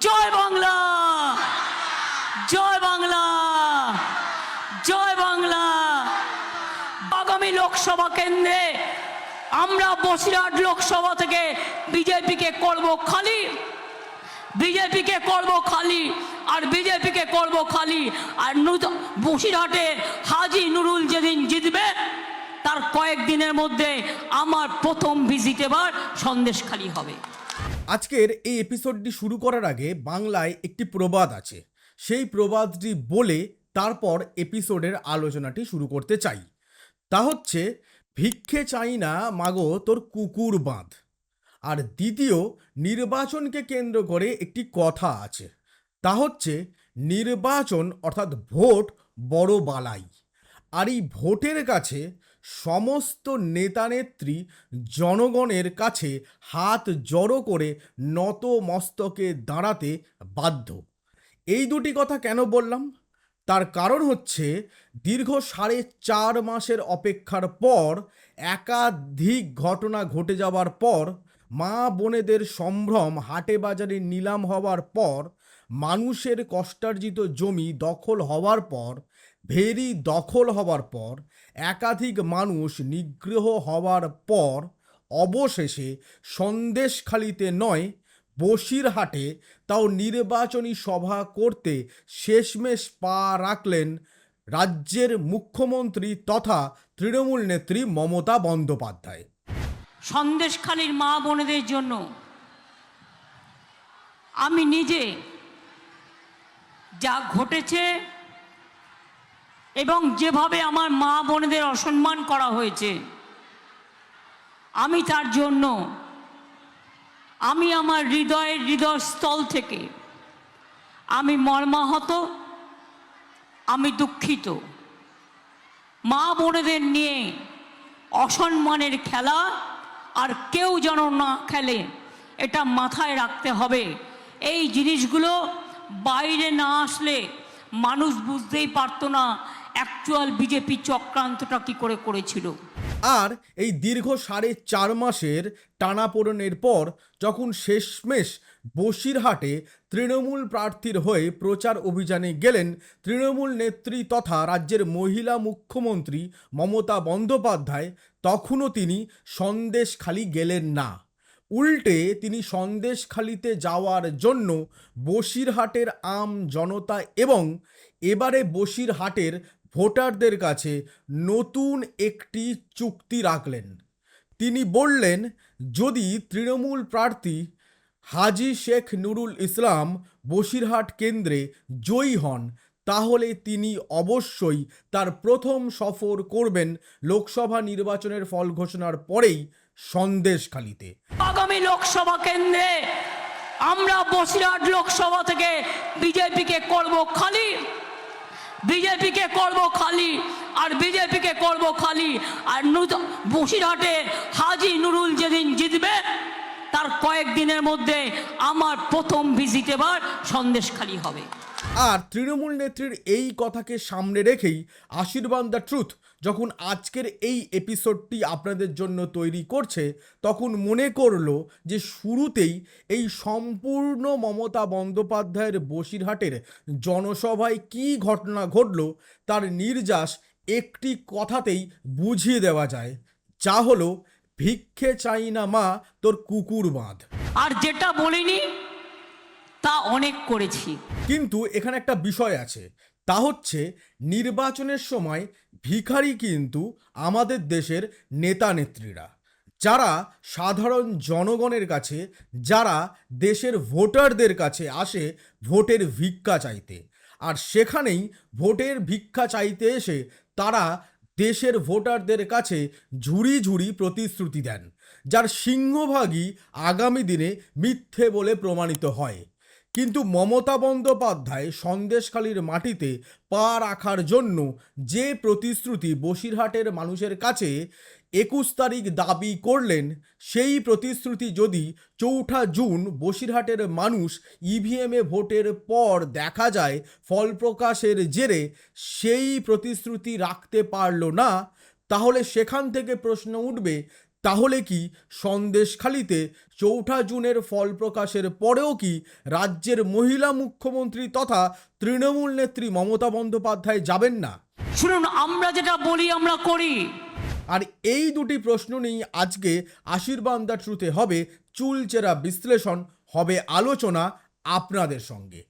জয় বাংলা। জয় বাংলা। জয় বাংলা। আগামী লোকসভা কেন্দ্রে আমরা বসিরহাট লোকসভা থেকে বিজেপিকে করব খালি। বিজেপিকে করব খালি আর বিজেপিকে করব খালি। আর বসিরহাটে হাজি নুরুল যেদিন জিতবে, তার কয়েকদিনের মধ্যে আমার প্রথম ভিজিট এবার সন্দেশ খালি হবে। আজকের এই এপিসোডটি শুরু করার আগে বাংলায় একটি প্রবাদ আছে। সেই প্রবাদটি বলে তারপর এপিসোডের আলোচনাটি শুরু করতে চাই। তা হচ্ছে, ভিক্ষে চাই না, মাগো তোর কুকুর বাঁধ। আর দ্বিতীয়, নির্বাচনকে কেন্দ্র করে একটি কথা আছে। তা হচ্ছে, নির্বাচন অর্থাৎ ভোট বড় বালাই। আর এই ভোটের কাছে সমস্ত নেতানেত্রী জনগণের কাছে হাত জড়ো করে নত মস্তকে দাঁড়াতে বাধ্য। এই দুটি কথা কেন বললাম? তার কারণ হচ্ছে, দীর্ঘ সাড়ে চার মাসের অপেক্ষার পর, একাধিক ঘটনা ঘটে যাওয়ার পর, মা বোনেদের সম্ভ্রম হাটে বাজারে নিলাম হওয়ার পর, মানুষের কষ্টার্জিত জমি দখল হওয়ার পর, ভেরি দখল হওয়ার পর একাধিক মানুষ নিগ্রহ হওয়ার পর অবশেষে সন্দেশখালিতে নয়, বসিরহাটে তাও নির্বাচনী সভা করতে শেষমেশ পা রাখলেন রাজ্যের মুখ্যমন্ত্রী তথা তৃণমূল নেত্রী মমতা বন্দ্যোপাধ্যায়। সন্দেশখালীর মা বোনেদের জন্য আমি নিজে যা ঘটেছে এবং যেভাবে আমার মা বোনেদের অসম্মান করা হয়েছে, আমি তার জন্য, আমি আমার হৃদয়ের হৃদয়স্থল থেকে, আমি মর্মাহত, আমি দুঃখিত। মা বোনেদের নিয়ে অসম্মানের খেলা আর কেউ যেন না খেলে, এটা মাথায় রাখতে হবে। এই জিনিসগুলো বাইরে না আসলে মানুষ বুঝতেই পারতো না অ্যাকচুয়াল বিজেপি চক্রান্তটা কি করে করেছিল? আর এই দীর্ঘ সাড়ে চার মাসের টানাপোড়েনের পর যখন শেষমেশ বসিরহাটে তৃণমূল প্রার্থীর হয়ে প্রচার অভিযানে গেলেন, তৃণমূল নেত্রী তথা রাজ্যের মহিলা মুখ্যমন্ত্রী মমতা বন্দ্যোপাধ্যায়, তখনও তিনি সন্দেশখালি গেলেন না। উল্টে তিনি সন্দেশখালিতে যাওয়ার জন্য বসিরহাটের আম জনতা এবং এবারে বসিরহাটের ভোটারদের কাছে নতুন একটি চুক্তি রাখলেন। তিনি বললেন, যদি তৃণমূল প্রার্থী হাজি শেখ নুরুল ইসলাম বসিরহাট কেন্দ্রে জয়ী হন, তাহলে তিনি অবশ্যই তার প্রথম সফর করবেন লোকসভা নির্বাচনের ফল ঘোষণার পরেই সন্দেশখালিতে। আগামী লোকসভা কেন্দ্রে আমরা বসিরহাট লোকসভা থেকে বিজেপিকে করব খালি বিজেপিকে করব খালি, আর বিজেপিকে করব খালি। আর বসিরহাটে হাজি নুরুল যেদিন জিতবে, তার কয়েকদিনের মধ্যে আমার প্রথম ভিজিট এবার সন্দেশ খালি হবে। আর তৃণমূল নেত্রীর এই কথাকে সামনে রেখেই আশীর্বাদ দ্য ট্রুথ যখন আজকের এই এপিসোডটি আপনাদের জন্য তৈরি করছে তখন মনে করল যে শুরুতেই এই সম্পূর্ণ মমতা বন্দ্যোপাধ্যায়ের বসিরহাটের জনসভায় কী ঘটনা ঘটল তার নির্যাস একটি কথাতেই বুঝিয়ে দেওয়া যায়। যা হলো ভিক্ষে চাই না মা তোর কুকুর বাঁধ। আর যেটা বলিনি তা অনেক করেছি। কিন্তু এখানে একটা বিষয় আছে। তা হচ্ছে নির্বাচনের সময় ভিখারি কিন্তু আমাদের দেশের নেতা নেত্রীরা। যারা সাধারণ জনগণের কাছে, যারা দেশের ভোটারদের কাছে আসে ভোটের ভিক্ষা চাইতে। আর সেখানেই ভোটের ভিক্ষা চাইতে এসে তারা দেশের ভোটারদের কাছে ঝুড়ি ঝুড়ি প্রতিশ্রুতি দেন, যার সিংহভাগই আগামী দিনে মিথ্যে বলে প্রমাণিত হয়। কিন্তু মমতা বন্দ্যোপাধ্যায় সন্দেশখালীর মাটিতে পা রাখার জন্য যে প্রতিশ্রুতি বসিরহাটের মানুষের কাছে একুশ তারিখ দাবি করলেন, সেই প্রতিশ্রুতি যদি চৌঠা জুন বসিরহাটের মানুষ ইভিএমে ভোটের পর দেখা যায় ফল প্রকাশের জেরে সেই প্রতিশ্রুতি রাখতে পারল না, তাহলে সেখান থেকে প্রশ্ন উঠবে তাহলে কি সন্দেশখালিতে চৌঠা জুনের ফল প্রকাশের পরেও কি রাজ্যের মহিলা মুখ্যমন্ত্রী তথা তৃণমূল নেত্রী মমতা বন্দ্যোপাধ্যায় যাবেন না? শুনুন আমরা যেটা বলি আমরা করি। আর এই দুটি প্রশ্ন নিয়েই আজকে আশীর্বাদ দ্য ট্রুথে হবে চুলচেরা বিশ্লেষণ হবে আলোচনা আপনাদের সঙ্গে।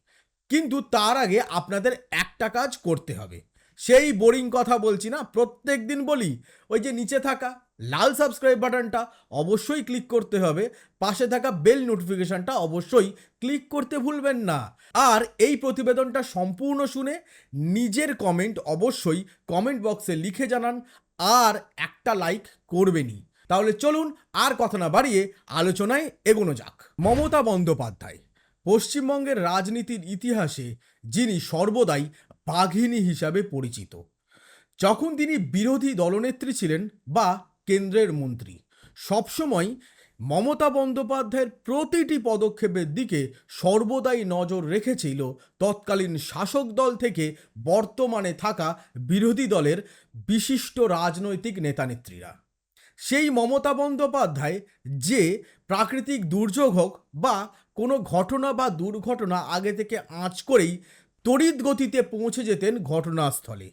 কিন্তু তার আগে আপনাদের একটা কাজ করতে হবে। সেই বোরিং কথা বলছি না। প্রত্যেক দিন বলি, ওই যে নিচে থাকা লাল সাবস্ক্রাইব বাটনটা অবশ্যই ক্লিক করতে হবে, পাশে থাকা বেল নোটিফিকেশনটা অবশ্যই ক্লিক করতে ভুলবেন না। আর এই প্রতিবেদনটা সম্পূর্ণ শুনে নিজের কমেন্ট অবশ্যই কমেন্ট বক্সে লিখে জানান, আর একটা লাইক করবেনই। তাহলে চলুন আর কথা না বাড়িয়ে আলোচনায় এগোনো যাক। মমতা বন্দ্যোপাধ্যায়, পশ্চিমবঙ্গের রাজনীতির ইতিহাসে যিনি সর্বদাই বাঘিনী হিসাবে পরিচিত। যখন তিনি বিরোধী দলনেত্রী ছিলেন বা কেন্দ্রের মন্ত্রী, সবসময় মমতা বন্দ্যোপাধ্যায়ের প্রতিটি পদক্ষেপের দিকে সর্বদাই নজর রেখেছিল তৎকালীন শাসক দল থেকে বর্তমানে থাকা বিরোধী দলের বিশিষ্ট রাজনৈতিক নেতানেত্রীরা। সেই মমতা বন্দ্যোপাধ্যায় যে প্রাকৃতিক দুর্যোগ হোক বা কোনো ঘটনা বা দুর্ঘটনা আগে থেকে আঁচ করেই তড়িৎ গতিতে পৌঁছে যেতেন ঘটনাস্থলে।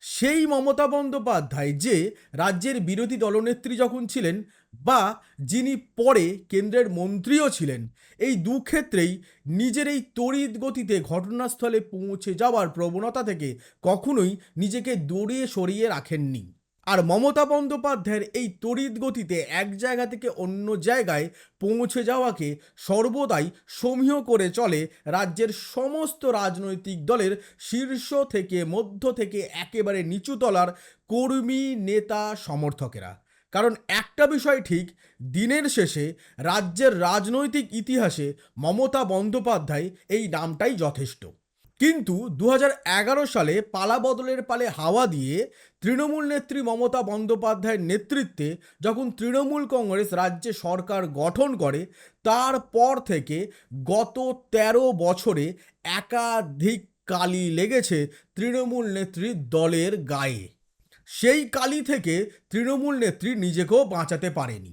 সেই মমতা বন্দ্যোপাধ্যায় যে রাজ্যের বিরোধী দলনেত্রী যখন ছিলেন বা যিনি পরে কেন্দ্রের মন্ত্রীও ছিলেন, এই দুক্ষেত্রেই নিজের এই তড়িৎ গতিতে ঘটনাস্থলে পৌঁছে যাওয়ার প্রবণতা থেকে কখনোই নিজেকে দৌড়িয়ে সরিয়ে রাখেননি। আর মমতা বন্দ্যোপাধ্যায়ের এই তড়িৎ গতিতে এক জায়গা থেকে অন্য জায়গায় পৌঁছে যাওয়াকে সর্বদাই সমীহ করে চলে রাজ্যের সমস্ত রাজনৈতিক দলের শীর্ষ থেকে মধ্য থেকে একেবারে নিচুতলার কর্মী নেতা সমর্থকেরা। কারণ একটা বিষয় ঠিক, দিনের শেষে রাজ্যের রাজনৈতিক ইতিহাসে মমতা বন্দ্যোপাধ্যায় এই নামটাই যথেষ্ট। কিন্তু দু হাজার এগারো সালে পালা বদলের পালে হাওয়া দিয়ে তৃণমূল নেত্রী মমতা বন্দ্যোপাধ্যায়ের নেতৃত্বে যখন তৃণমূল কংগ্রেস রাজ্যে সরকার গঠন করে, তারপর থেকে গত ১৩ বছরে একাধিক কালি লেগেছে তৃণমূল নেত্রী দলের গায়ে। সেই কালি থেকে তৃণমূল নেত্রী নিজেকেও বাঁচাতে পারেনি।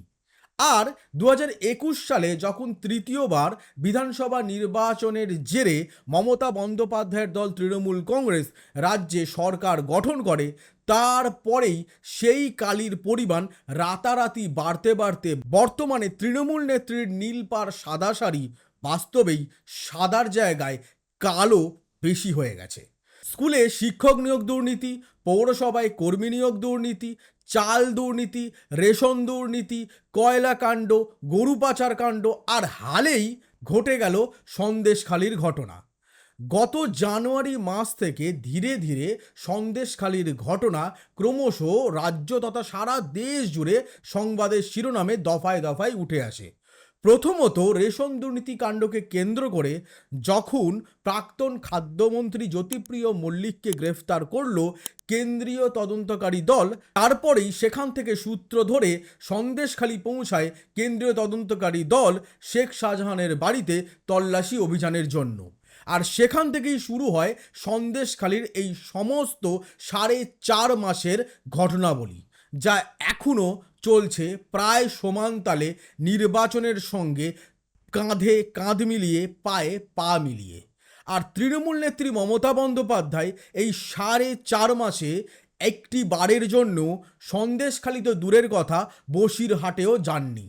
আর দু হাজার একুশ সালে যখন তৃতীয়বার বিধানসভা নির্বাচনের জেরে মমতা বন্দ্যোপাধ্যায়ের দল তৃণমূল কংগ্রেস রাজ্যে সরকার গঠন করে, তারপরেই সেই কালির পরিমাণ রাতারাতি বাড়তে বাড়তে বর্তমানে তৃণমূল নেত্রীর নীলপার সাদা শাড়ি বাস্তবেই সাদার জায়গায় কালো বেশি হয়ে গেছে। স্কুলে শিক্ষক নিয়োগ দুর্নীতি পৌরসভায় কর্মী নিয়োগ দুর্নীতি, চাল দুর্নীতি, রেশন দুর্নীতি, কয়লা কাণ্ড, গরু পাচার কাণ্ড আর হালেই ঘটে গেল সন্দেশখালির ঘটনা। গত জানুয়ারি মাস থেকে ধীরে ধীরে সন্দেশখালির ঘটনা ক্রমশ রাজ্য তথা সারা দেশ জুড়ে সংবাদের শিরোনামে দফায় দফায় উঠে আসে। প্রথমত রেশন দুর্নীতি কাণ্ডকে কেন্দ্র করে যখন প্রাক্তন খাদ্যমন্ত্রী জ্যোতিপ্রিয় মল্লিককে গ্রেফতার করল কেন্দ্রীয় তদন্তকারী দল, তারপরেই সেখান থেকে সূত্র ধরে সন্দেশখালি পৌঁছায় কেন্দ্রীয় তদন্তকারী দল শেখ শাহজাহানের বাড়িতে তল্লাশি অভিযানের জন্য। আর সেখান থেকেই শুরু হয় সন্দেশখালির এই সমস্ত সাড়ে চার মাসের ঘটনাবলী, যা এখনও চলছে প্রায় সমান তালে নির্বাচনের সঙ্গে কাঁধে কাঁধ মিলিয়ে, পায়ে পা মিলিয়ে। আর তৃণমূল নেত্রী মমতা বন্দ্যোপাধ্যায় এই সাড়ে চার মাসে একটি বারের জন্য সন্দেশখালিত দূরের কথা বসিরহাটেও যাননি।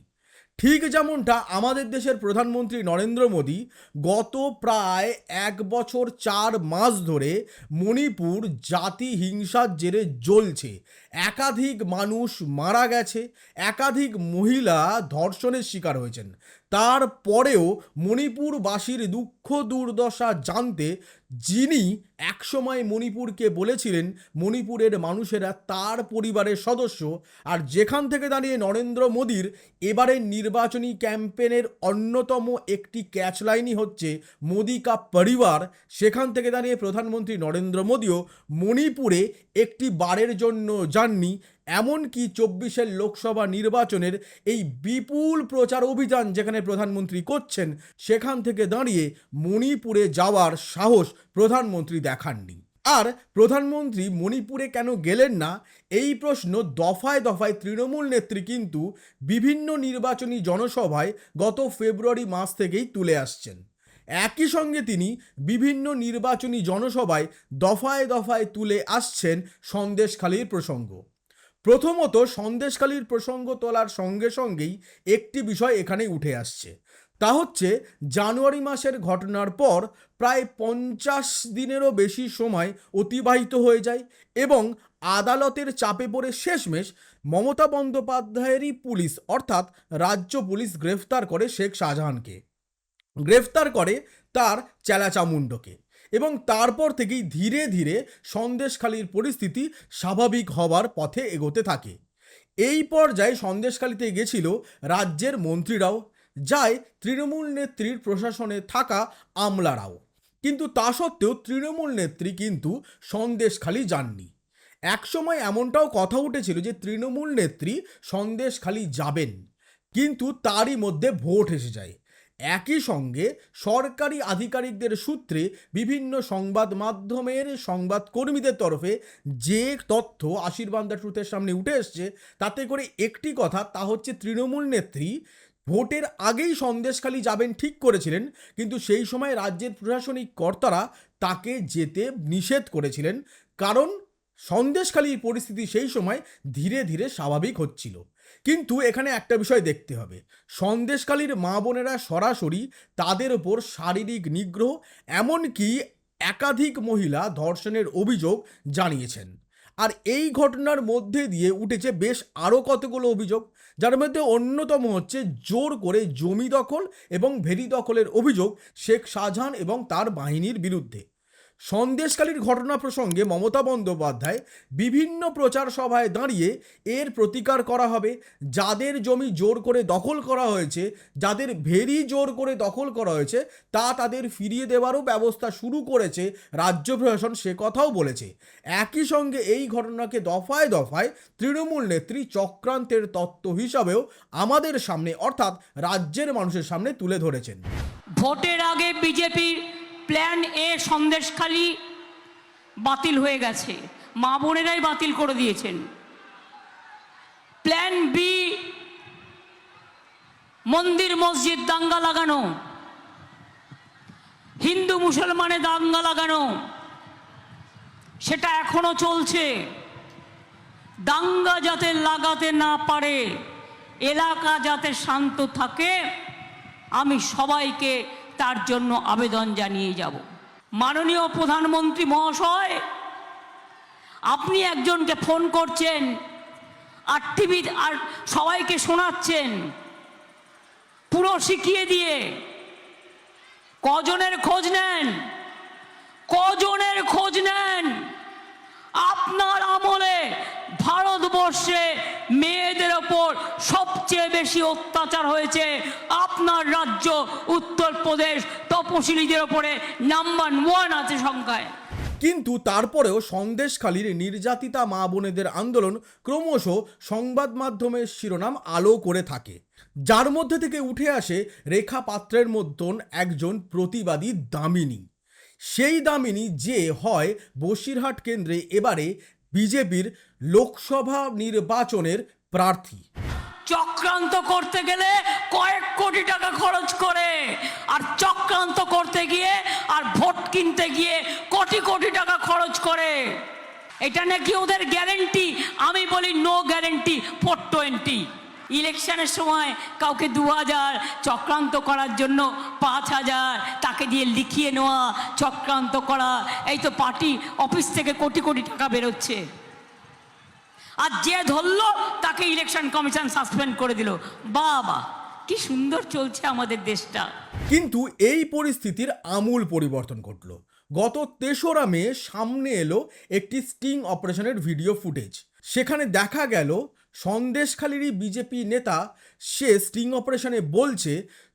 ঠিক যেমনটা আমাদের দেশের প্রধানমন্ত্রী নরেন্দ্র মোদী গত প্রায় এক বছর চার মাস ধরে মণিপুর জাতি হিংসার জেরে জ্বলছে। একাধিক মানুষ মারা গেছে, একাধিক মহিলা ধর্ষণের শিকার হয়েছেন। তারপরেও মণিপুরবাসীর দুঃখ দুর্দশা জানতে যিনি একসময় মণিপুরকে বলেছিলেন, মণিপুরের মানুষেরা তার পরিবারের সদস্য। আর যেখান থেকে দাঁড়িয়ে নরেন্দ্র মোদীর এবারের নির্বাচনী ক্যাম্পেনের অন্যতম একটি ক্যাচলাইনই হচ্ছে মোদি কা পরিবার। সেখান থেকে দাঁড়িয়ে প্রধানমন্ত্রী নরেন্দ্র মোদীও মণিপুরে একটি বারের জন্য যাননি। এমনকি চব্বিশের লোকসভা নির্বাচনের এই বিপুল প্রচার অভিযান যেখানে প্রধানমন্ত্রী করছেন, সেখান থেকে দাঁড়িয়ে মণিপুরে যাওয়ার সাহস প্রধানমন্ত্রী দেখাননি। আর প্রধানমন্ত্রী মণিপুরে কেন গেলেন না? এই প্রশ্ন দফায় দফায় তৃণমূল নেত্রী কিন্তু বিভিন্ন নির্বাচনী জনসভায় গত ফেব্রুয়ারি মাস থেকেই তুলে আসছেন। একই সঙ্গে তিনি বিভিন্ন নির্বাচনী জনসভায় দফায় দফায় তুলে আসছেন সন্দেশখালীর প্রসঙ্গ। প্রথমত সন্দেশখালীর প্রসঙ্গ তোলার সঙ্গে সঙ্গেই একটি বিষয় এখানে উঠে আসছে। তা হচ্ছে, জানুয়ারি মাসের ঘটনার পর প্রায় পঞ্চাশ দিনেরও বেশি সময় অতিবাহিত হয়ে যায় এবং আদালতের চাপে পড়ে শেষমেশ মমতা বন্দ্যোপাধ্যায়েরই পুলিশ, অর্থাৎ রাজ্য পুলিশ গ্রেফতার করে শেখ শাহজাহানকে। গ্রেফতার করে তার চেলাচামুণ্ডকে এবং তারপর থেকেই ধীরে ধীরে সন্দেশখালীর পরিস্থিতি স্বাভাবিক হবার পথে এগোতে থাকে। এই পর্যায়ে সন্দেশখালীতে গেছিল রাজ্যের মন্ত্রীরাও যায় তৃণমূল নেত্রীর প্রশাসনে থাকা আমলারাও। কিন্তু তা সত্ত্বেও তৃণমূল নেত্রী কিন্তু সন্দেশখালি যাননি। একসময় এমনটাও কথা উঠেছিল যে তৃণমূল নেত্রী সন্দেশখালি যাবেন, কিন্তু তারই মধ্যে ভোট এসে যায়। একই সঙ্গে সরকারি আধিকারিকদের সূত্রে বিভিন্ন সংবাদ মাধ্যমের সংবাদকর্মীদের তরফে যে তথ্য আশীর্বাদ ট্রুথের সামনে উঠে এসছে, তাতে করে একটি কথা, তা হচ্ছে তৃণমূল নেত্রী ভোটের আগেই সন্দেশখালী যাবেন ঠিক করেছিলেন, কিন্তু সেই সময় রাজ্যের প্রশাসনিক কর্তারা তাকে যেতে নিষেধ করেছিলেন, কারণ সন্দেশখালীর পরিস্থিতি সেই সময় ধীরে ধীরে স্বাভাবিক হচ্ছিল। কিন্তু এখানে একটা বিষয় দেখতে হবে সন্দেশকালীর মা বোনেরা সরাসরি তাদের ওপর শারীরিক নিগ্রহ, এমনকি একাধিক মহিলা ধর্ষণের অভিযোগ জানিয়েছেন। আর এই ঘটনার মধ্যে দিয়ে উঠেছে বেশ আরও কতগুলো অভিযোগ যার মধ্যে অন্যতম হচ্ছে জোর করে জমি দখল এবং ভেরি দখলের অভিযোগ শেখ শাহজাহান এবং তার বাহিনীর বিরুদ্ধে। সন্দেশকালীর ঘটনা প্রসঙ্গে মমতা বন্দ্যোপাধ্যায় বিভিন্ন প্রচার সভায় দাঁড়িয়ে এর প্রতিকার করা হবে, যাদের জমি জোর করে দখল করা হয়েছে, যাদের ভেরি জোর করে দখল করা হয়েছে, তা তাদের ফিরিয়ে দেওয়ারও ব্যবস্থা শুরু করেছে রাজ্য প্রশাসন, সে কথাও বলেছে। একই সঙ্গে এই ঘটনাকে দফায় দফায় তৃণমূল নেত্রী চক্রান্তের তত্ত্ব হিসাবেও আমাদের সামনে, অর্থাৎ রাজ্যের মানুষের সামনে তুলে ধরেছেন। ভোটের আগে বিজেপির প্ল্যান এ সন্দেশখালি বাতিল হয়ে গেছে। মা বোনেরাই বাতিল করে দিয়েছেন। প্ল্যান বি মন্দির মসজিদ দাঙ্গা লাগানো। হিন্দু মুসলমানে দাঙ্গা লাগানো। সেটা এখনও চলছে। দাঙ্গা যাতে লাগাতে না পারে, এলাকা যাতে শান্ত থাকে, আমি সবাইকে তার জন্য আবেদন জানিয়ে যাব। মাননীয় প্রধানমন্ত্রী মহাশয়, আপনি একজনকে ফোন করছেন আর টিভি আর সবাইকে শোনাচ্ছেন, পুরো শিখিয়ে দিয়ে কজনের খোঁজ নেন? কজনের খোঁজ নেন? আপনার আমলে ভারতবর্ষে মেয়েদের ওপর সবচেয়ে বেশি অত্যাচার হয়েছে। আপনার রাজ্য, উত্তরপ্রদেশ তপশিলীদের ওপরে নাম্বার ওয়ান আছে সংখ্যায়। কিন্তু তারপরেও সন্দেশখালীর নির্যাতিতা মা বোনেদের আন্দোলন ক্রমশ সংবাদ মাধ্যমের শিরোনাম আলো করে থাকে। যার মধ্যে থেকে উঠে আসে রেখা পাত্রের মতন একজন প্রতিবাদী দামিনী। সেই দামিনী যে হয় বসিরহাট কেন্দ্রে এবারে বিজেপির লোকসভা নির্বাচনের প্রার্থী। চক্রান্ত করতে গেলে কয়েক কোটি টাকা খরচ করে, আর চক্রান্ত করতে গিয়ে আর ভোট কিনতে গিয়ে কোটি কোটি টাকা খরচ করে। এটা নাকি ওদের গ্যারেন্টি আমি বলি নো গ্যারেন্টি ফোর টোয়েন্টি ইলেকশনের সময় কাউকে দু হাজার চক্রান্ত করার জন্য পাঁচ হাজার তাকে দিয়ে লিখিয়ে নেওয়া, চক্রান্ত করা, এই তো পার্টি অফিস থেকে কোটি কোটি টাকা বেরোচ্ছে। আর যে ধরলো তাকে ইলেকশন কমিশন সাসপেন্ড করে দিল। বাবা, কি সুন্দর চলছে আমাদের দেশটা। কিন্তু এই পরিস্থিতির আমূল পরিবর্তন ঘটল। গত তেসরা মে সামনে এলো একটি স্টিং অপারেশনের ভিডিও ফুটেজ। সেখানে দেখা গেল সন্দেশখালীরই বিজেপি নেতা সে স্টিং অপারেশনে বলছে,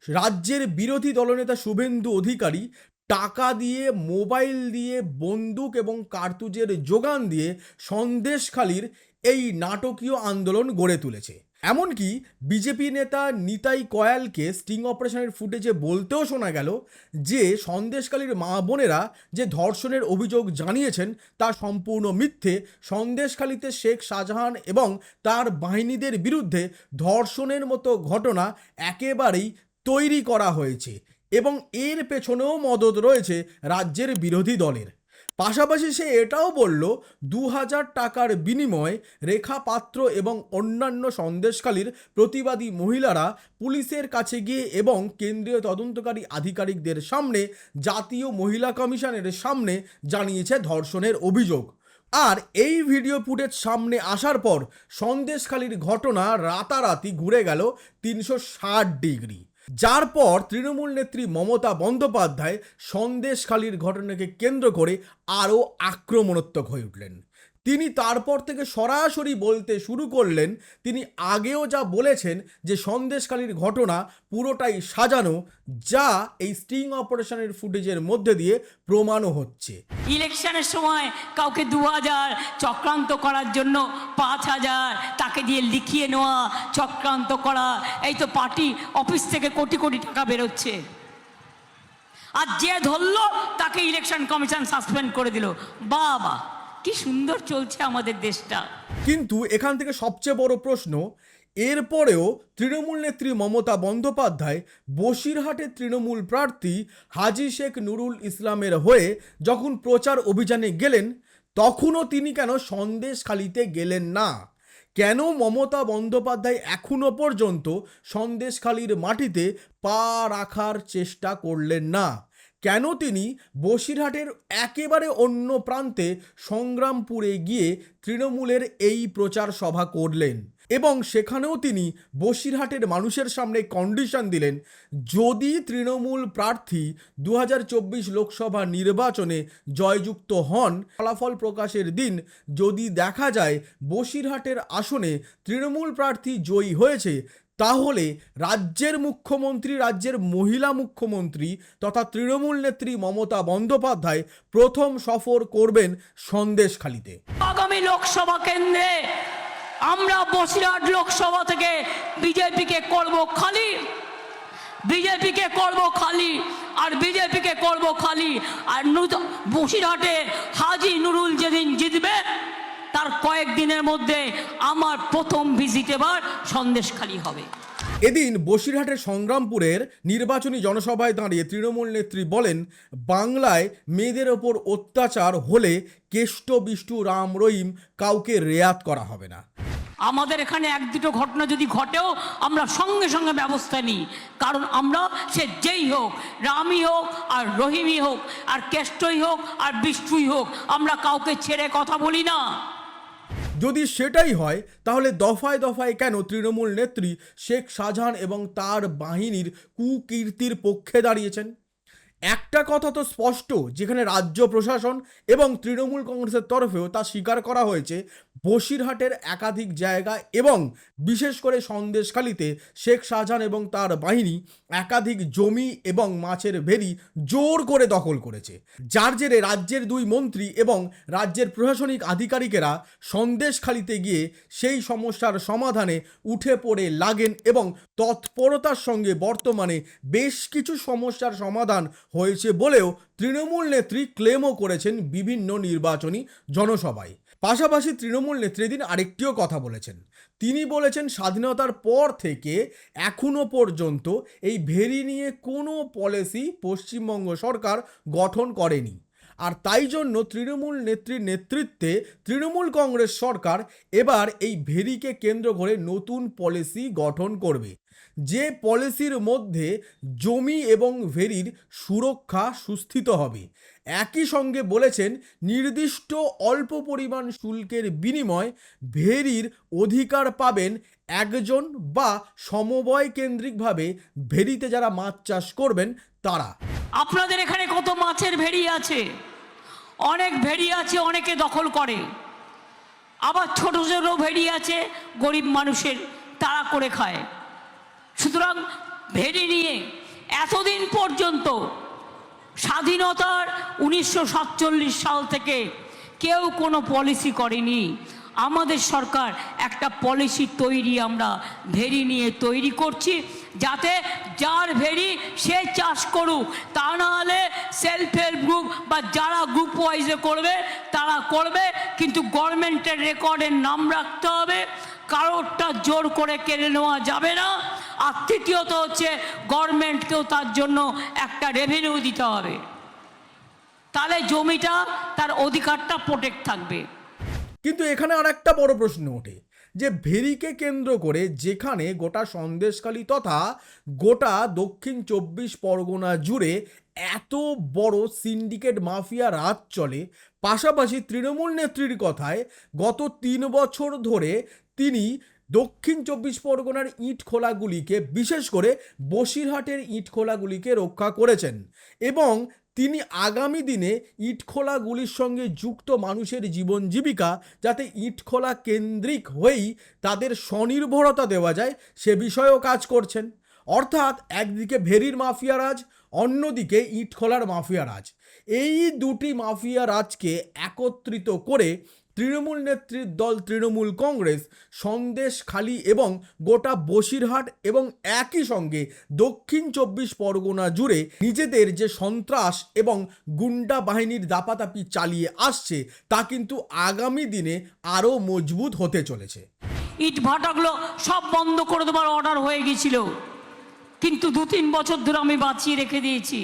রাজ্যের বিরোধী দলনেতা শুভেন্দু অধিকারী টাকা দিয়ে, মোবাইল দিয়ে, বন্দুক এবং কার্তুজের যোগান দিয়ে সন্দেশখালীর এই নাটকীয় আন্দোলন গড়ে তুলেছে। এমনকি বিজেপি নেতা নিতাই কয়ালকে স্টিং অপারেশনের ফুটেজে বলতেও শোনা গেল যে সন্দেশকালীর মা বোনেরা যে ধর্ষণের অভিযোগ জানিয়েছেন তা সম্পূর্ণ মিথ্যে। সন্দেশখালীতে শেখ শাহজাহান এবং তার বাহিনীদের বিরুদ্ধে ধর্ষণের মতো ঘটনা একেবারেই তৈরি করা হয়েছে এবং এর পেছনেও মদত রয়েছে রাজ্যের বিরোধী দলের। পাশাপাশি সে এটাও বলল দু হাজার টাকার বিনিময়ে রেখা পাত্র এবং অন্যান্য সন্দেশকালীর প্রতিবাদী মহিলারা পুলিশের কাছে গিয়ে এবং কেন্দ্রীয় তদন্তকারী আধিকারিকদের সামনে, জাতীয় মহিলা কমিশনের সামনে জানিয়েছে ধর্ষণের অভিযোগ। আর এই ভিডিও ফুটেজ সামনে আসার পর সন্দেশখালীর ঘটনা রাতারাতি ঘুরে গেল তিনশো ষাট ডিগ্রি। যার পর তৃণমূল নেত্রী মমতা বন্দ্যোপাধ্যায় সন্দেশখালীর ঘটনাকে কেন্দ্র করে আরও আক্রমণাত্মক হয়ে উঠলেন। তিনি তারপর থেকে সরাসরি বলতে শুরু করলেন, তিনি আগেও যা বলেছেন যে সন্দেশখালীর ঘটনা পুরোটাই সাজানো, যা এই স্টিং অপারেশনের ফুটেজের মধ্যে দিয়ে প্রমাণও হচ্ছে। ইলেকশনের সময় কাউকে দু হাজার চক্রান্ত করার জন্য পাঁচ হাজার তাকে দিয়ে লিখিয়ে নেওয়া, চক্রান্ত করা, এই তো পার্টি অফিস থেকে কোটি কোটি টাকা বেরোচ্ছে। আর যে ধরলো তাকে ইলেকশন কমিশন সাসপেন্ড করে দিল। বাবা! কি সুন্দর চলছে আমাদের দেশটা। কিন্তু এখান থেকে সবচেয়ে বড় প্রশ্ন, এরপরেও তৃণমূল নেত্রী মমতা বন্দ্যোপাধ্যায় বসিরহাটের তৃণমূল প্রার্থী হাজি শেখ নুরুল ইসলামের হয়ে যখন প্রচার অভিযানে গেলেন, তখনও তিনি কেন সন্দেশখালিতে গেলেন না? কেন মমতা বন্দ্যোপাধ্যায় এখনও পর্যন্ত সন্দেশখালির মাটিতে পা রাখার চেষ্টা করলেন না? কেন তিনি বসিরহাটের একেবারে অন্য প্রান্তে সংগ্রামপুরে গিয়ে তৃণমূলের এই প্রচার সভা করলেন এবং সেখানেও তিনি বসিরহাটের মানুষের সামনে কন্ডিশন দিলেন, যদি তৃণমূল প্রার্থী দু হাজার চব্বিশ লোকসভা নির্বাচনে জয়যুক্ত হন, ফলাফল প্রকাশের দিন যদি দেখা যায় বসিরহাটের আসনে তৃণমূল প্রার্থী জয়ী হয়েছে তাহলে রাজ্যের মুখ্যমন্ত্রী, রাজ্যের মহিলা মুখ্যমন্ত্রী তথা তৃণমূল নেত্রী মমতা বন্দ্যোপাধ্যায় প্রথম সফর করবেন সন্দেশখালিতে। আগামী লোকসভা কেন্দ্রে আমরা বসিরহাট লোকসভা থেকে বিজেপিকে করব খালি। বিজেপিকে করব খালি আর বিজেপিকে করব খালি। আর বসিরহাটে হাজি নুরুল যেদিন জিতবে তার কয়েকদিনের মধ্যে আমার প্রথম ভিজিট এবার সন্দেশখালি হবে। এদিন বসিরহাটের সংগ্রামপুরের নির্বাচনী জনসভায় দাঁড়িয়ে তৃণমূল নেত্রী বলেন বাংলায় মেয়েদের ওপর অত্যাচার হলে কেষ্ট বিষ্টু রাম রহিম কাউকে রেয়াত করা হবে না। আমাদের এখানে এক দুটো ঘটনা যদি ঘটেও আমরা সঙ্গে সঙ্গে ব্যবস্থা নিই। কারণ আমরা সে যেই হোক রামই হোক আর রহিমই হোক আর কেষ্টই হোক আর বিষ্টুই হোক আমরা কাউকে ছেড়ে কথা বলি না। যদি সেটাই হয়, তাহলে দফায় দফায় কেন তৃণমূল নেত্রী শেখ শাহজাহান এবং তার বাহিনীর কুকীর্তির পক্ষে দাঁড়িয়েছেন? একটা কথা তো স্পষ্ট, যেখানে রাজ্য প্রশাসন এবং তৃণমূল কংগ্রেসের তরফেও তা স্বীকার করা হয়েছে, বসিরহাটের একাধিক জায়গা এবং বিশেষ করে সন্দেশখালিতে শেখ শাহজাহান এবং তার বাহিনী একাধিক জমি এবং মাছের ভেরি জোর করে দখল করেছে। যার জেরে রাজ্যের দুই মন্ত্রী এবং রাজ্যের প্রশাসনিক আধিকারিকেরা সন্দেশখালিতে গিয়ে সেই সমস্যার সমাধানে উঠে পড়ে লাগেন এবং তৎপরতার সঙ্গে বর্তমানে বেশ কিছু সমস্যার সমাধান হয়েছে বলেও তৃণমূল নেত্রী ক্লেমও করেছেন বিভিন্ন নির্বাচনী জনসভায়। পাশাপাশি তৃণমূল নেত্রী দিন আরেকটিও কথা বলেছেন। তিনি বলেছেন, স্বাধীনতার পর থেকে এখনও পর্যন্ত এই ভেরি নিয়ে কোনো পলিসি পশ্চিমবঙ্গ সরকার গঠন করেনি। আর তাই জন্য তৃণমূল নেত্রীর নেতৃত্বে তৃণমূল কংগ্রেস সরকার এবার এই ভেরিকে কেন্দ্র করে নতুন পলিসি গঠন করবে। যে পলিসির মধ্যে জমি এবং ভেরির সুরক্ষা সুস্থিত হবে। একই সঙ্গে বলেছেন, নির্দিষ্ট অল্প পরিমাণ শুল্কের বিনিময় ভেরির অধিকার পাবেন একজন বা সমবয় কেন্দ্রিকভাবে ভেরিতে যারা মাছ চাষ করবেন তারা। আপনাদের এখানে কত মাছের ভেড়ি আছে? অনেক ভেড়ি আছে, অনেকে দখল করে। আবার ছোট ছোট ভেড়ি আছে, গরিব মানুষের, তারা করে খায়। সুতরাং ভেড়ি নিয়ে এতদিন পর্যন্ত স্বাধীনতার উনিশশো সাতচল্লিশ সাল থেকে কেউ কোনো পলিসি করেনি। আমাদের সরকার একটা পলিসি তৈরি আমরা ভেরি নিয়ে তৈরি করছি, যাতে যার ভেরি সে চাষ করুক, তা না হলে সেলফ হেল্প গ্রুপ বা যারা গ্রুপ ওয়াইজে করবে, তারা করবে, কিন্তু গভর্নমেন্টের রেকর্ডের নাম রাখতে হবে। কারোরটা জোর করে কেড়ে নেওয়া যাবে না। আর তৃতীয়ত হচ্ছে গভর্নমেন্টকেও তার জন্য একটা রেভিনিউ দিতে হবে। তাহলে জমিটা তার অধিকারটা প্রোটেক্ট থাকবে। কিন্তু এখানে আর একটা বড় প্রশ্ন ওঠে, যে ভেরিকে কেন্দ্র করে যেখানে গোটা সন্দেশখালী তথা গোটা দক্ষিণ চব্বিশ পরগনা জুড়ে এত বড় সিন্ডিকেট মাফিয়া রাত চলে, পাশাপাশি তৃণমূল নেত্রীর কথায় গত তিন বছর ধরে তিনি দক্ষিণ চব্বিশ পরগনার ইট খোলাগুলিকে, বিশেষ করে বসিরহাটের ইট খোলাগুলিকে রক্ষা করেছেন এবং তিনি আগামী দিনে ইটখোলাগুলির সঙ্গে যুক্ত মানুষের জীবন জীবিকা যাতে ইটখোলা কেন্দ্রিক হয়েই তাদের স্বনির্ভরতা দেওয়া যায়, সে বিষয়েও কাজ করছেন। অর্থাৎ একদিকে ভেরির মাফিয়া রাজ, অন্যদিকে ইটখোলার মাফিয়া রাজ। এই দুটি মাফিয়া রাজকে একত্রিত করে তৃণমূল নেত্রীর দল তৃণমূল কংগ্রেস সন্দেশখালী এবং গোটা বসিরহাট এবং একই সঙ্গে দক্ষিণ চব্বিশ পরগনা জুড়ে নিজেদের যে সন্ত্রাস এবং গুন্ডা বাহিনীর দাপাদাপি চালিয়ে আসছে, তা কিন্তু আগামী দিনে আরও মজবুত হতে চলেছে। ইট ভাটাগুলো সব বন্ধ করে দেওয়ার অর্ডার হয়ে গেছিল কিন্তু দু তিন বছর ধরে আমি বাঁচিয়ে রেখে দিয়েছি।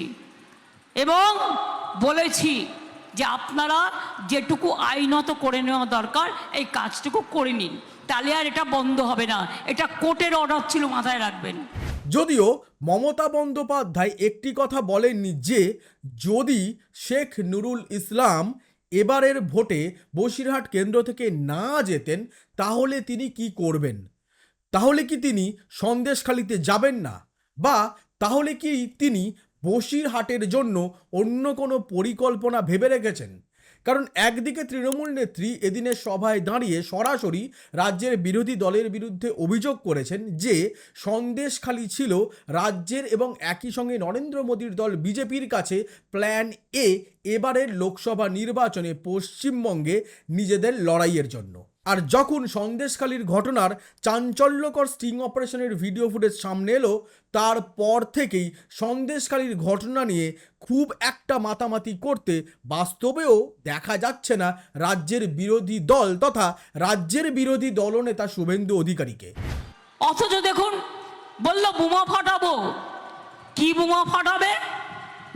এবং বলেছি যে আপনারা যেটুকু আইনত করে নেওয়া দরকার, এই কাজটুকু করে নিন। তাহলে আর এটা বন্ধ হবে না। এটা কোর্টের অর্ডার ছিল, মাথায় রাখবেন। যদিও মমতা বন্দ্যোপাধ্যায় একটি কথা বলেননি যে, যদি শেখ নুরুল ইসলাম এবারের ভোটে বসিরহাট কেন্দ্র থেকে না যেতেন, তাহলে তিনি কি করবেন? তাহলে কি তিনি সন্দেশখালিতে যাবেন না? বা তাহলে কি তিনি বসিরহাটের জন্য অন্য কোনো পরিকল্পনা ভেবে রেখেছেন। কারণ একদিকে তৃণমূল নেত্রী এদিনের সভায় দাঁড়িয়ে সরাসরি রাজ্যের বিরোধী দলের বিরুদ্ধে অভিযোগ করেছেন যে সন্দেশখালি ছিল রাজ্যের এবং একই সঙ্গে নরেন্দ্র মোদীর দল বিজেপির কাছে প্ল্যান এ এবারের লোকসভা নির্বাচনে পশ্চিমবঙ্গে নিজেদের লড়াইয়ের জন্য। আর যখন সন্দেশখালির ঘটনার চাঞ্চল্যকর স্টিং অপারেশনের ভিডিও ফুটেজ সামনে এলো, তারপর থেকেই সন্দেশখালির ঘটনা নিয়ে খুব একটা মাতামাতি করতে বাস্তবেও দেখা যাচ্ছে না রাজ্যের বিরোধী দল তথা রাজ্যের বিরোধী দলনেতা শুভেন্দু অধিকারীকে। অথচ দেখুন, বলল বোমা ফাটাবো। কি বোমা ফাটাবে?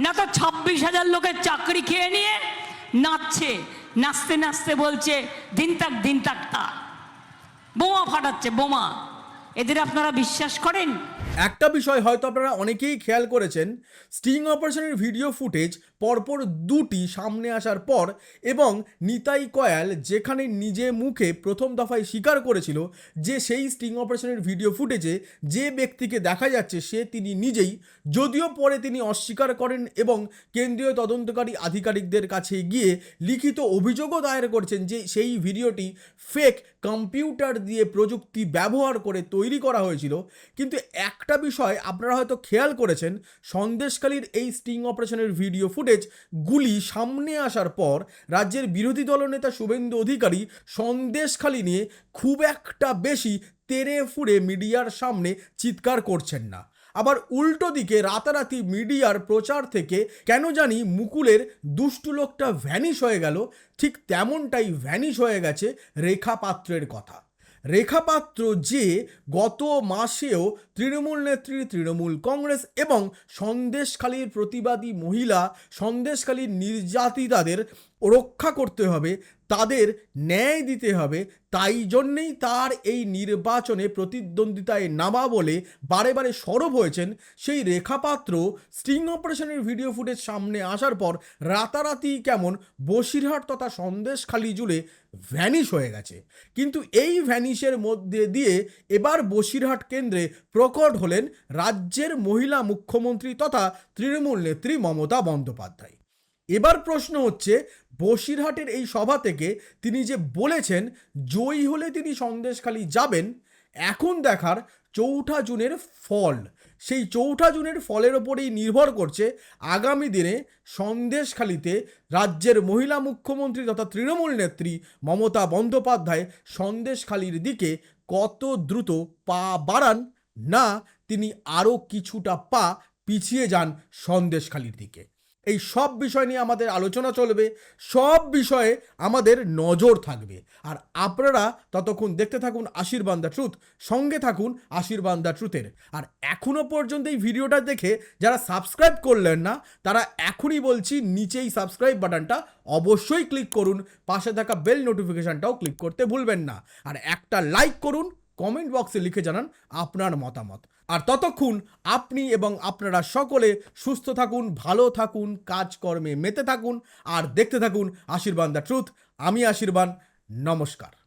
না তো ছাব্বিশ হাজার লোকের চাকরি খেয়ে নিয়ে নাচছে। নাচতে নাচতে বলছে, দিন তাক দিন তাক তা বোমা ফাটাচ্ছে, বোমা। এদের আপনারা বিশ্বাস করেন? একটা বিষয় হয়তো আপনারা অনেকেই খেয়াল করেছেন, স্টিং অপারেশনের ভিডিও ফুটেজ পরপর দুটি সামনে আসার পর এবং নিতাই কয়াল যেখানে নিজে মুখে প্রথম দফায় স্বীকার করেছিল যে সেই স্টিং অপারেশনের ভিডিও ফুটেজে যে ব্যক্তিকে দেখা যাচ্ছে সে তিনি নিজেই, যদিও পরে তিনি অস্বীকার করেন এবং কেন্দ্রীয় তদন্তকারী আধিকারিকদের কাছে গিয়ে লিখিত অভিযোগও দায়ের করছেন যে সেই ভিডিওটি ফেক কম্পিউটার দিয়ে প্রযুক্তি ব্যবহার করে তৈরি করা হয়েছিল। কিন্তু একটা বিষয় আপনারা হয়তো খেয়াল করেছেন সন্দেশকালীর এই স্টিং অপারেশনের ভিডিও ফুটেজ গুলি সামনে আসার পর রাজ্যের বিরোধী দলনেতা শুভেন্দু অধিকারী সন্দেশখালী নিয়ে খুব একটা বেশি তেরে ফুড়ে মিডিয়ার সামনে চিৎকার করছেন না। আবার উল্টো দিকে রাতারাতি মিডিয়ার প্রচার থেকে কেন জানি মুকুলের দুষ্টু লোকটা ভ্যানিশ হয়ে গেল, ঠিক তেমনটাই ভ্যানিশ হয়ে গেছে রেখা পাত্রের কথা। রেখা পাত্র যে গত মাসেও তৃণমূল নেত্রী, তৃণমূল কংগ্রেস এবং সন্দেশখালীর প্রতিবাদী মহিলা, সন্দেশখালীর নির্যাতিতাদের রক্ষা করতে হবে, তাদের ন্যায় দিতে হবে। তাই জন্যেই তার এই নির্বাচনে প্রতিদ্বন্দ্বিতায় নামা বলে বারে বারে সরব হয়েছেন। সেই রেখাপাত্র স্টিং অপারেশনের ভিডিও ফুটেজ সামনে আসার পর রাতারাতি কেমন বসিরহাট তথা সন্দেশখালি জুড়ে ভ্যানিশ হয়ে গেছে। কিন্তু এই ভ্যানিশের মধ্যে দিয়ে এবার বসিরহাট কেন্দ্রে প্রকট হলেন রাজ্যের মহিলা মুখ্যমন্ত্রী তথা তৃণমূল নেত্রী মমতা বন্দ্যোপাধ্যায়। এবার প্রশ্ন হচ্ছে, বসিরহাটের এই সভা থেকে তিনি যে বলেছেন, জয়ী হলে তিনি সন্দেশখালি যাবেন, এখন দেখার চৌঠা জুনের ফল। সেই চৌঠা জুনের ফলের ওপরেই নির্ভর করছে আগামী দিনে সন্দেশখালিতে রাজ্যের মহিলা মুখ্যমন্ত্রী তথা তৃণমূল নেত্রী মমতা বন্দ্যোপাধ্যায় সন্দেশখালির দিকে কত দ্রুত পা বাড়ান না তিনি আরও কিছুটা পা পিছিয়ে যান সন্দেশখালির দিকে। এই সব বিষয় নিয়ে আমাদের আলোচনা চলবে, সব বিষয়ে আমাদের নজর থাকবে। আর আপনারা ততক্ষণ দেখতে থাকুন আশীর্বাদ দ্য ট্রুথ, সঙ্গে থাকুন আশীর্বাদ দ্য ট্রুথের। আর এখনও পর্যন্ত এই ভিডিওটা দেখে যারা সাবস্ক্রাইব করলেন না, তারা এখনই বলছি নিচেই সাবস্ক্রাইব বাটনটা অবশ্যই ক্লিক করুন, পাশে থাকা বেল নোটিফিকেশানটাও ক্লিক করতে ভুলবেন না। আর একটা লাইক করুন কমেন্ট বক্সে লিখে জানান আপনার মতামত। আর ততক্ষণ আপনি এবং আপনারা সকলে সুস্থ থাকুন, ভালো থাকুন, কাজকর্মে মেতে থাকুন, আর দেখতে থাকুন আশীর্বাদ দ্য ট্রুথ। আমি আশীর্বাদ, নমস্কার।